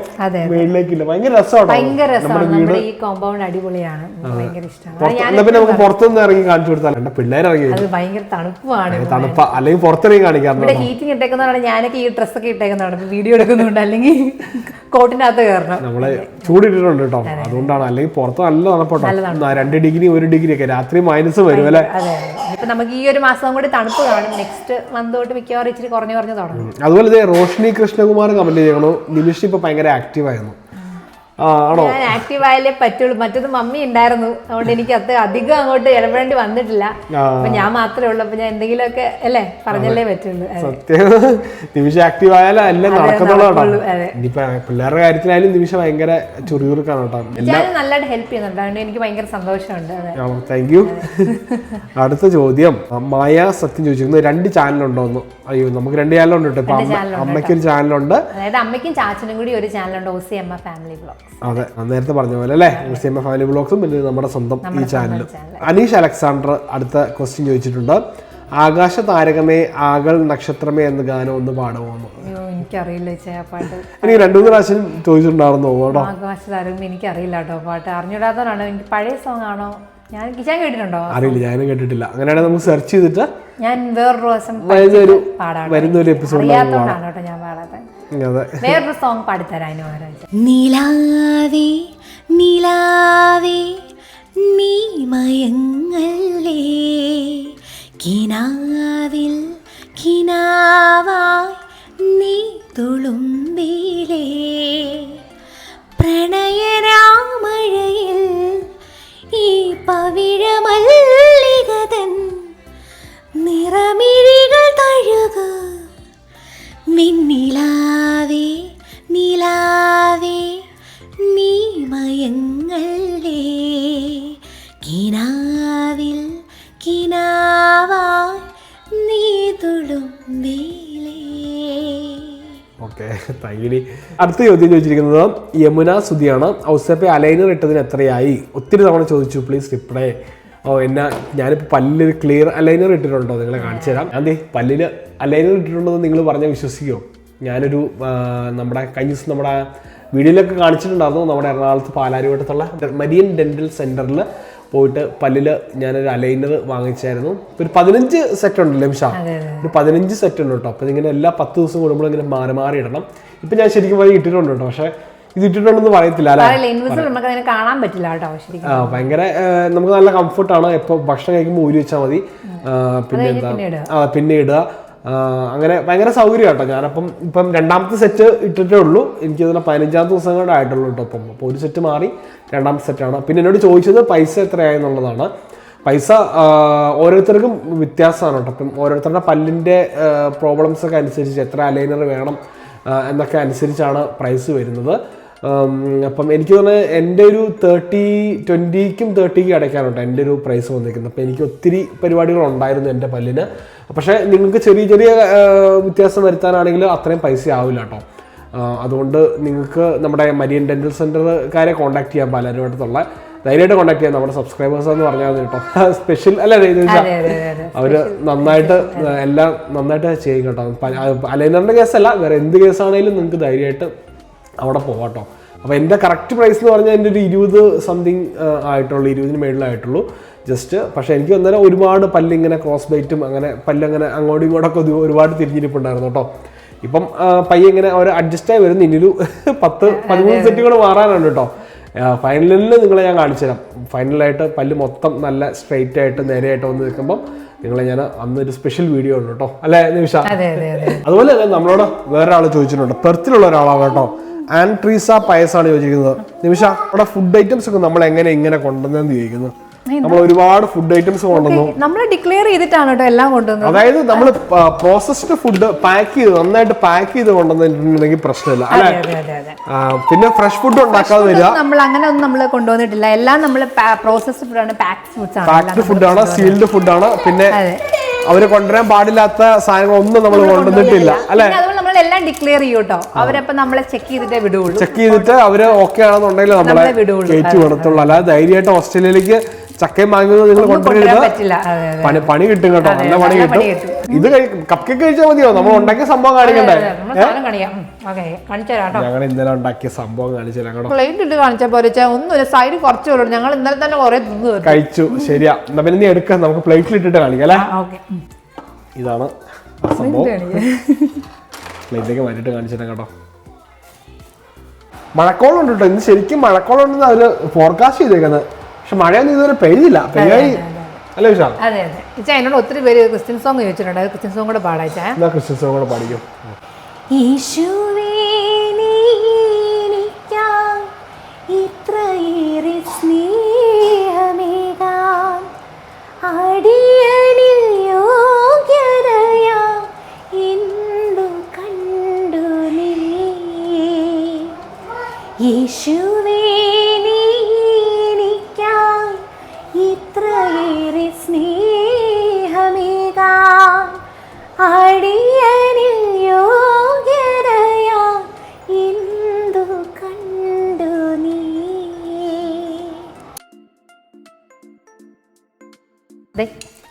മേളിലേക്കില്ല. ഭയങ്കര രസമാണോ? ഈ കോമ്പൗണ്ട് അടിപൊളിയാണ്. ഭയങ്കര ഇഷ്ടമാണ്. പിന്നെ നമുക്ക് പുറത്തുനിന്ന് ഇറങ്ങി കാണിച്ചു കൊടുത്താൽ എന്റെ പിള്ളേർ ഇറങ്ങി അത് ഭയങ്കര തണുപ്പാണ് തണുപ്പ. അല്ലെങ്കിൽ പുറത്തിറങ്ങി കാണിക്കാറുണ്ട്? ഹീറ്റിംഗ് ഇട്ടേക്കുന്നതാണ്. ഞാനൊക്കെ ഈ ഡ്രസ്സൊക്കെ ഇട്ടേക്കുന്നതാണ്. വീഡിയോ എടുക്കുന്നുണ്ട്. അല്ലെങ്കിൽ കോട്ടിനകത്ത് കയറണം. നമ്മൾ ചൂടിട്ടിട്ടുണ്ട് കേട്ടോ. അതുകൊണ്ടാണ്. അല്ലെങ്കിൽ പുറത്ത് നല്ല തണുപ്പോട്ടോ. രണ്ട് ഡിഗ്രി ഒരു ഡിഗ്രി ഒക്കെ. രാത്രി മൈനസ് വരും അല്ലേ? ഇപ്പൊ നമുക്ക് ഈ ഒരു മാസം കൂടി തണുപ്പ് കാണും. നെക്സ്റ്റ് മന്ത് തൊട്ട് മിക്കവാറും ഇച്ചിരി കുറഞ്ഞു കുറഞ്ഞു തുടങ്ങും. അതുപോലെ റോഷ്നി കൃഷ്ണകുമാർ കമന്റ് ചെയ്യണോ. നിമിഷ് ഇപ്പൊ ഭയങ്കര ആക്റ്റീവ് ആയിരുന്നു. ആണോ? ഞാൻ ആക്റ്റീവ് ആയാലേ പറ്റുള്ളൂ. മറ്റത് മമ്മി ഉണ്ടായിരുന്നു. അതുകൊണ്ട് എനിക്ക് അത് അധികം അങ്ങോട്ട് ഇടപെടേണ്ടി വന്നിട്ടില്ല. അപ്പൊ ഞാൻ മാത്രമേ ഉള്ളൂ. അപ്പൊ ഞാൻ എന്തെങ്കിലുമൊക്കെ അല്ലേ? പറഞ്ഞല്ലേ പറ്റുള്ളൂ. സത്യം. നിമിഷ ആക്റ്റീവ് ആയാലും. ഇനിയിപ്പോ പിള്ളേരുടെ കാര്യത്തിലായാലും നിമിഷ ഭയങ്കര കേട്ടോ. ഞാൻ നല്ലതായിട്ട് ഹെൽപ്പ് ചെയ്യുന്നുണ്ട്. അതുകൊണ്ട് എനിക്ക് ഭയങ്കര സന്തോഷമുണ്ട്. താങ്ക് യു അടുത്ത ചോദ്യം. മായ സത്യം ചോദിച്ചിരുന്നു. രണ്ട് ചാനലുണ്ടോന്ന് അയ്യോ നമുക്ക് രണ്ട് ചാനലുണ്ട് കേട്ടോ. അമ്മയ്ക്ക് ഒരു ചാനലുണ്ട്. അതായത് അമ്മയ്ക്കും ചാച്ചനും കൂടി ഒരു ചാനലുണ്ട്. ഒ സി അമ്മ ഫാമിലി ബ്ലോഗ്സ് അതെ നേരത്തെ പറഞ്ഞ പോലെ അല്ലേ? സിഎം ഫാമിലി ബ്ലോഗ്സും പിന്നെ നമ്മുടെ സ്വന്തം ഈ ചാനലും അനീഷ് അലക്സാണ്ടർ അടുത്ത ക്വസ്റ്റ്യൻ ചോദിച്ചിട്ടുണ്ട്. ആകാശ താരകമേ ആകൾ നക്ഷത്രമേ എന്ന ഗാനം ഒന്ന് പാടുമോന്ന് എനിക്കറിയില്ല എനിക്ക് രണ്ടു മൂന്ന് പ്രാവശ്യം ചോദിച്ചിട്ടുണ്ടായിരുന്നു കേട്ടോ. ആകാശതാരം എനിക്കറിയില്ല കേട്ടോ പാട്ട്. അറിഞ്ഞിടാത്തവരാണോ എനിക്ക് പഴയ സോങ് ആണോ? ഞാൻ ഞാൻ കേട്ടിട്ടുണ്ടോ? അറിയില്ല ഞാനും കേട്ടിട്ടില്ല. അങ്ങനെയാണെങ്കിൽ നമുക്ക് സെർച്ച് ചെയ്തിട്ട് ഞാൻ വേറൊരു ദിവസം വരുന്ന ഒരു എപ്പിസോഡ് അറിയാത്തോണ്ടാണ് കേട്ടോ ഞാൻ പാടാത്ത അതെ വേറൊരു സോങ് പാടിത്തരാം അതിന് മഹാരാജ നീ മയങ്ങല്ലേ? കിനാവിൽ കിനാവായി നീ തുളുമ്പിലേ. പ്രണയരാമഴയിൽ ഈ പവിഴമല്ലികതൻ നിറമിഴികൾ തഴുക മിന്നി മയങ്ങല്ലേ കിനാവിൽ കിനാവായി നീ തുളുമ്പേലേ ഓക്കെ തൈലി അടുത്ത ചോദ്യം ചോദിച്ചിരിക്കുന്നത് യമുന സുധിയാണ്. ഔസഫെ അലൈനർ ഇട്ടതിന് എത്രയായി? ഒത്തിരി തവണ ചോദിച്ചു പ്ലീസ് റിപ്ലൈ ഓ എന്നാ ഞാനിപ്പോൾ പല്ലിൽ ക്ലിയർ അലൈനർ ഇട്ടിട്ടുണ്ടോ? നിങ്ങളെ കാണിച്ചു തരാം. അതെ പല്ലിൽ അലൈനർ ഇട്ടിട്ടുണ്ടെന്ന് നിങ്ങൾ പറഞ്ഞാൽ വിശ്വസിക്കുമോ ഞാനൊരു നമ്മുടെ കഴിഞ്ഞ ദിവസം നമ്മുടെ വീഡിയോയിലൊക്കെ കാണിച്ചിട്ടുണ്ടായിരുന്നു നമ്മുടെ എറണാകുളത്ത് പാലാരിവട്ടത്തുള്ള മരിയൻ ഡെന്റൽ സെന്ററിൽ പോയിട്ട് പല്ലിൽ ഞാനൊരു അലൈനർ വാങ്ങിച്ചായിരുന്നു. ഒരു പതിനഞ്ച് സെറ്റ് ഉണ്ട് ലംഷ ഒരു പതിനഞ്ച് സെറ്റ് ഉണ്ട് കേട്ടോ. അപ്പോൾ ഇങ്ങനെ എല്ലാ പത്ത് ദിവസം കൂടുമ്പോൾ ഇങ്ങനെ മാറി മാറി ഇടണം. ഇപ്പം ഞാൻ ശരിക്കും പറഞ്ഞാൽ ഇട്ടിട്ടുണ്ട് കേട്ടോ. പക്ഷേ ഇത് ഇട്ടിട്ടുണ്ടെന്ന് പറയത്തില്ല അല്ലേ? കാണാൻ പറ്റില്ല കേട്ടോ ശരിക്കും. ആ ഭയങ്കര നമുക്ക് നല്ല കംഫർട്ടാണ് എപ്പോൾ ഭക്ഷണം കഴിക്കുമ്പോൾ ഊരി വെച്ചാൽ മതി. പിന്നെ എന്താ പിന്നെ ഇടുക. ആ പിന്നെ ഇടുക. ആ, അങ്ങനെ ഭയങ്കര സൗകര്യം കേട്ടോ. ഞാനപ്പം ഇപ്പം രണ്ടാമത്തെ സെറ്റ് ഇട്ടിട്ടേ ഉള്ളൂ. എനിക്ക് ഇതിന് പതിനഞ്ചാമത്തെ ദിവസം കൂടെ ആയിട്ടുള്ളൂ കേട്ടോ അപ്പം അപ്പോൾ ഒരു സെറ്റ് മാറി രണ്ടാമത്തെ സെറ്റാണ് പിന്നെ എന്നോട് ചോദിച്ചത് പൈസ എത്രയായെന്നുള്ളതാണ് പൈസ ഓരോരുത്തർക്കും വ്യത്യാസമാണ് കേട്ടോ. അപ്പം ഓരോരുത്തരുടെ പല്ലിന്റെ പ്രോബ്ലംസ് ഒക്കെ അനുസരിച്ച് എത്ര അലൈനർ വേണം എന്നൊക്കെ അനുസരിച്ചാണ് പ്രൈസ് വരുന്നത്. അപ്പം എനിക്ക് തോന്നുന്നത് എന്റെ ഒരു തേർട്ടി ട്വന്റിക്കും തേർട്ടിക്കും അടയ്ക്കാനുണ്ട് എന്റെ ഒരു പ്രൈസ് വന്നിരിക്കുന്നത്. അപ്പം എനിക്ക് ഒത്തിരി പരിപാടികൾ ഉണ്ടായിരുന്നു എന്റെ പല്ലിന്. പക്ഷേ നിങ്ങൾക്ക് ചെറിയ ചെറിയ വ്യത്യാസം വരുത്താനാണെങ്കിൽ അത്രയും പൈസ ആവില്ല കേട്ടോ. അതുകൊണ്ട് നിങ്ങൾക്ക് നമ്മുടെ മരിയൻ ഡെന്റൽ സെന്ററുകാരെ കോൺടാക്ട് ചെയ്യാൻ പലരുമായിട്ടുള്ള ധൈര്യമായിട്ട് കോൺടാക്ട് ചെയ്യാം. നമ്മുടെ സബ്സ്ക്രൈബേഴ്സ് എന്ന് പറഞ്ഞാൽ മതി കേട്ടോ. സ്പെഷ്യൽ അല്ല അവർ നന്നായിട്ട് എല്ലാം നന്നായിട്ട് ചെയ്യും കേട്ടോ. അലൈനറിന്റെ കേസല്ല വേറെ എന്ത് കേസാണെങ്കിലും നിങ്ങൾക്ക് ധൈര്യമായിട്ട് അവിടെ പോവാട്ടോ അപ്പോൾ എന്റെ കറക്റ്റ് പ്രൈസ് എന്ന് പറഞ്ഞാൽ എന്റെ ഒരു ഇരുപത് സംതിങ് ആയിട്ടുള്ളൂ ഇരുപതിന് മേളിലായിട്ടുള്ളൂ. ജസ്റ്റ് പക്ഷേ എനിക്ക് അന്നേരം ഒരുപാട് പല്ലിങ്ങനെ ക്രോസ് ബൈറ്റും അങ്ങനെ പല്ലങ്ങനെ അങ്ങോട്ടും ഇങ്ങോട്ടൊക്കെ ഒരു- ഒരുപാട് തിരിഞ്ഞിരിപ്പുണ്ടായിരുന്നു കേട്ടോ. ഇപ്പം പയ്യ ഇങ്ങനെ അവർ അഡ്ജസ്റ്റായി വരുന്നു. ഇനിയൊരു പത്ത് പതിമൂന്ന് സെറ്റുകൾ മാറാനുണ്ട് കേട്ടോ. ഫൈനലിൽ നിങ്ങളെ ഞാൻ കാണിച്ചു തരാം. ഫൈനലായിട്ട് പല്ല് മൊത്തം നല്ല സ്ട്രെയിറ്റ് ആയിട്ട് നേരെയായിട്ട് വന്ന് നിൽക്കുമ്പോൾ നിങ്ങളെ ഞാൻ അന്ന് ഒരു സ്പെഷ്യൽ വീഡിയോ ഉണ്ട് കേട്ടോ. അല്ലേ നിമിഷ? അതെ അതെ അതെ അതുപോലെ തന്നെ നമ്മളോട് വേറൊരാൾ ചോദിച്ചിട്ടുണ്ട്. പെർത്തിലുള്ള ഒരാളാണ് കേട്ടോ. ആൻട്രീസ പയസാണ് ചോദിച്ചിരിക്കുന്നത്. നിമിഷ അവിടെ ഫുഡ് ഐറ്റംസ് ഒക്കെ നമ്മൾ എങ്ങനെ ഇങ്ങനെ കൊണ്ടുവന്നെന്ന് ചോദിക്കുന്നു. നമ്മൾ ഒരുപാട് ഫുഡ് ഐറ്റംസ് കൊണ്ടുവന്നു. നമ്മൾ ഡിക്ലെയർ ചെയ്തിട്ടാണ് കേട്ടോ എല്ലാം കൊണ്ടുവന്നത്. അതായത് നമ്മൾ പ്രോസസ്ഡ് ഫുഡ് പാക്ക് ചെയ്ത് നന്നായിട്ട് പാക്ക് ചെയ്ത് കൊണ്ടുവന്നിട്ടുണ്ടെങ്കിൽ പ്രശ്നമില്ല അല്ലെ? പിന്നെ ഫ്രഷ് ഫുഡ് ഉണ്ടാക്കാതെ വരിക. നമ്മൾ അങ്ങനെ ഒന്നും നമ്മൾ കൊണ്ടുവന്നിട്ടില്ല. എല്ലാം നമ്മൾ പ്രോസസ്ഡ് ഫുഡാണ് പാക്ഡ് ഫുഡ്സ് ആണ്. പാക്ഡ് ഫുഡാണ് സീൽഡ് ഫുഡാണ് പിന്നെ. അവർ കൊണ്ടുവരാൻ പാടില്ലാത്ത സാധനങ്ങളൊന്നും നമ്മൾ കൊണ്ടുവന്നിട്ടില്ല അല്ലെ? എല്ലാം ഡിക്ലെയർ ചെയ്യൂട്ടോ അവരപ്പോ നമ്മളെ ചെക്ക് ചെയ്തിട്ടേ വിടുള്ളൂ ചെക്ക് ചെയ്തിട്ട് അവർ ഓക്കെ ആണെന്നുണ്ടെങ്കിൽ നമ്മളെ. കയറ്റി വിടത്തുള്ളൂ. അല്ലാതെ ധൈര്യമായിട്ട് ഓസ്ട്രേലിയയിലേക്ക് ചക്കയും മാങ്ങയും നിങ്ങൾ കൊണ്ടുവരരുത്. പണി പണി കിട്ടും കേട്ടോ. നല്ല പണി കിട്ടും. ഇത് കപ്പ് കേക്ക് കഴിച്ചാൽ മതിയോ? നമ്മൾ ഉണ്ടാക്കിയ സംഭവം കാണിക്കണ്ടേ? ഞങ്ങൾ ഇന്നലെ ഉണ്ടാക്കിയ സംഭവം കാണിച്ചു പ്ലേറ്റ് ഇട്ട് കാണിച്ചാൽ പോലെ ഒന്നും സൈഡ് കുറച്ച് ഞങ്ങൾ ഇന്നലെ തന്നെ കുറെ. കഴിച്ചു. ശരിയാ. എന്നാ പിന്നെ നീ എടുക്കാം. നമുക്ക് പ്ലേറ്റിൽ ഇട്ടിട്ട് കാണിക്കാം അല്ലേ? ഇതാണ് സംഭവം. പ്ലേറ്റിലേക്ക് മാറ്റിയിട്ട് കാണിച്ചു തരാം കേട്ടോ. മഴക്കോളുണ്ട് കേട്ടോ. ഇന്ന് ശരിക്കും മഴക്കോളുണ്ടെന്ന് അതിൽ ഫോർകാസ്റ്റ് ചെയ്തേക്കുന്നത്. പക്ഷെ മഴയൊന്നും ഇതുവരെ പെയ്തില്ല. പെയ്യായി. അല്ലേ വിശാൽ? അതെ അതെ. ഇച്ചാ എന്നോട് ഒത്തിരി പേര് ക്രിസ്ത്യൻ സോങ് ചോദിച്ചിട്ടുണ്ട്. അത് ക്രിസ്ത്യൻ സോങ് കൂടെ പാടാച്ചാ എന്നാ ക്രിസ്ത്യൻ കൂടെ പാടിക്കും? യേശുവേ നീ എനിക്കായി ഇത്രയേറെ സ്നേഹമേകാൻ അടിയനിൽ യോഗ്യതയാ എന്തു കണ്ടു നീ യേശുവേ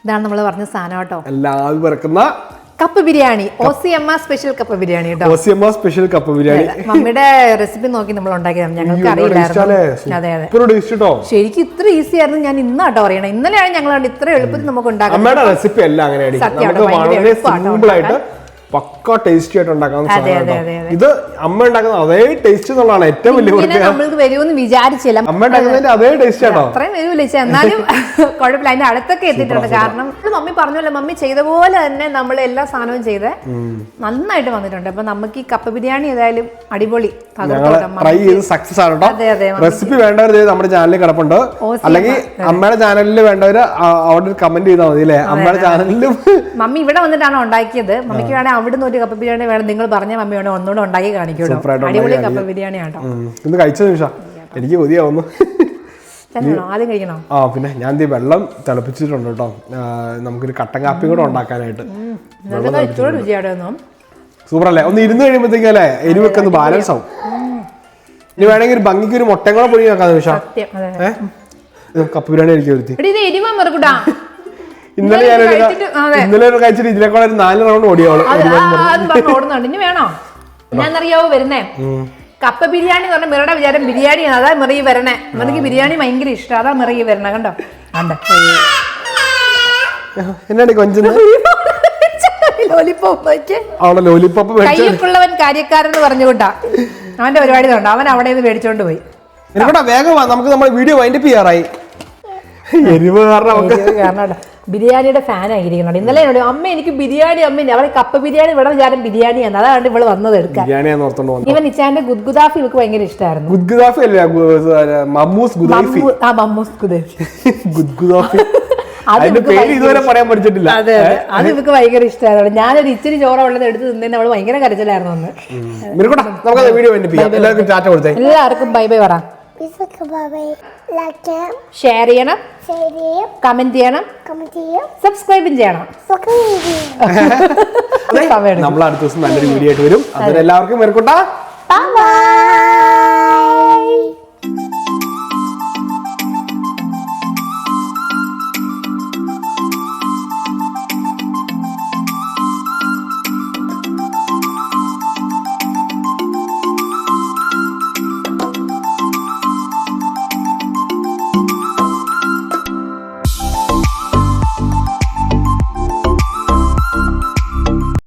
ഇതാണ് നമ്മൾ പറഞ്ഞ സാധനം കേട്ടോ. എല്ലാവരും പിറക്കുന്ന കപ്പ് ബിരിയാണി. ഒസിയമ്മ സ്പെഷ്യൽ കപ്പ് ബിരിയാണി കേട്ടോ. ഒസിയമ്മ സ്പെഷ്യൽ കപ്പ് ബിരിയാണി. മമ്മിയുടെ റെസിപ്പി നോക്കി നമ്മൾ ഉണ്ടാക്കിയതാണ്. ഞങ്ങൾക്ക് അറിയില്ലായിരുന്നു. അതെ അതെ. ശരിക്കും ഇത്ര ഈസി ആയിരുന്നു ഞാൻ ഇന്നാട്ടോ അറിയണം ഇന്നലെയാണ് ഞങ്ങൾ ഇത്ര എളുപ്പത്തിൽ നമുക്ക് ഉണ്ടാക്കാം റെസിപ്പി എല്ലാം അങ്ങനെയാണ്. സത്യം വളരെ എളുപ്പമാട്ടോ സിമ്പിൾ ആയിട്ട് പക്ക ടേസ്റ്റി ആയിട്ട് ഉണ്ടാക്കാൻ സാധനം. ഇത് അമ്മ ഉണ്ടാക്കുന്ന അതേ ടേസ്റ്റ് എന്നുള്ളതാണ് ഏറ്റവും വലിയ പ്രത്യേകത നമ്മൾക്ക് വരുമെന്ന് വിചാരിച്ചില്ല. അമ്മ ഉണ്ടാക്കുന്നതിന്റെ അതേ ടേസ്റ്റ് ആണോ അത്രയും വരൂല എന്നാലും കുഴപ്പമില്ല അതിന്റെ അടുത്തൊക്കെ എത്തിയിട്ടുണ്ട്. കാരണം മമ്മി പറഞ്ഞല്ലോ മമ്മി ചെയ്ത പോലെ തന്നെ നമ്മൾ എല്ലാ സാധനവും ചെയ്ത് നന്നായിട്ട് വന്നിട്ടുണ്ട്. അപ്പൊ നമുക്ക് ഈ കപ്പ ബിരിയാണി ഏതായാലും അടിപൊളി. ട്രൈ ചെയ്ത് സക്സസ് ആണ് കേട്ടോ. റെസിപ്പി വേണ്ടവർ നമ്മുടെ ചാനലിൽ കിടപ്പുണ്ട്. അല്ലെങ്കിൽ അമ്മയുടെ ചാനലിൽ വേണ്ടവര് ആ- അവിടെ കമന്റ് ചെയ്താൽ മതി അല്ലേ? അമ്മയുടെ ചാനലിലും മമ്മി ഇവിടെ വന്നിട്ടാണ് ഉണ്ടാക്കിയത്. മമ്മിക്ക് വേണേ അവിടുന്ന് ഒരു കപ്പ ബിരിയാണി വേണം. നിങ്ങൾ പറഞ്ഞ മമ്മി വേണേ ഒന്നുകൂടെ ഉണ്ടാക്കി സൂപ്പറായിട്ട് അടിപൊളി കപ്പ ബിരിയാണി ആട്ടോ. ഉം. ഇന്ന് കഴിച്ച നിമിഷം എനിക്ക് കൊതിയാവുന്നു. ആദ്യം കഴിക്കണോ? ആ പിന്നെ ഞാൻ ഈ വെള്ളം തിളപ്പിച്ചിട്ടുണ്ട് കേട്ടോ. നമുക്കൊരു കട്ടൻ കാപ്പി കൂടെ ഉണ്ടാക്കാനായിട്ട്. സൂപ്പർ അല്ലേ ഒന്ന് ഇരുന്ന് കഴിയുമ്പോഴത്തേക്കും അല്ലേ എരിവൊക്കെ ഒന്ന് ബാലൻസ് ആവും. ഇനി വേണമെങ്കിൽ ഒരു ഭംഗിക്ക് ഒരു മുട്ടയും കൂടെ പൊടി നോക്കാം നിമിഷം ഏഹ് കപ്പ ബിരിയാണി എനിക്ക് വരുത്തി എരിവാ മെറുകൂട്ടാ ഇന്നലെ ഞാൻ ഇന്നലെ കഴിച്ചിട്ട്- ഒരു ഇതിനേക്കാൾ ഒരു നാല് റൗണ്ട് ഓടിയോളൂ ഓടുന്നുണ്ട് ഇനി വേണോ? ഞാനറിയാവോ വരുന്നേ? കപ്പ ബിരിയാണി എന്ന് പറഞ്ഞ മിറയുടെ വിചാരം ബിരിയാണി അതാ മിറയി വരണേ. മിറക്ക് ബിരിയാണി ഭയങ്കര ഇഷ്ടം. അതാ മിറയി വരണേ. കണ്ടോ? കണ്ടോ? എന്നാണ് കൊഞ്ചുന്നത് ലോലിപ്പോപ്പ് കയ്യൊക്കുള്ളവൻ കാര്യക്കാരൻ എന്ന് പറഞ്ഞുകൊണ്ടാ. അവന്റെ പരിപാടി കണ്ടോ അവൻ അവിടെ നിന്ന് മേടിച്ചോണ്ട് പോയി. വേഗം നമുക്ക് നമ്മുടെ വീഡിയോ വൈൻഡപ്പ് ചെയ്യാറായി. എരിവ് കാരണം കാരണം. ബിരിയാണിയുടെ ഫാൻ ആയിരിക്കണം. ഇന്നലെ എന്നോട് അമ്മ എനിക്ക് ബിരിയാണി അമ്മ അവരെ കപ്പ ബിരിയാണി ഇവിടെ വിചാരം ബിരിയാണിയാണ് അതാണ് ഇവൾ വന്നത് എടുക്കാൻ. ഇവൻ ഇച്ചാന്റെ ഗുദ്ഗുദാഫി ഇവക്ക് ഭയങ്കര ഇഷ്ടമായിരുന്നു ഗുദ്ഗുദാഫി അല്ലേ മമ്മൂസ് ഗുദാഫി. ആ മമ്മൂസ് ഗുദാഫി. ഗുദ്ഗുദാഫി. അത് അതെ ഇവക്ക് ഭയങ്കര ഇഷ്ടമായിരുന്നു ഞാനൊരു ഇച്ചിരി ചോറ ഉള്ളത് എടുത്ത് തിന്നതിന് അവൾ ഭയങ്കര കരച്ചിലായിരുന്നു അന്ന്. എല്ലാവർക്കും ബൈ ബൈ പറ. ഷെയർ ചെയ്യണം ഷെയർ ചെയ്യും കമന്റ് ചെയ്യണം കമന്റ് ചെയ്യും. സബ്സ്ക്രൈബും ചെയ്യണം. സബ്സ്ക്രൈബ് ചെയ്യും. നമ്മൾ അടുത്ത ദിവസം നല്ലൊരു വീഡിയോ ആയിട്ട് വരും. അതിന് എല്ലാവർക്കും മെറുക്കുട്ടാ ബൈ ബൈ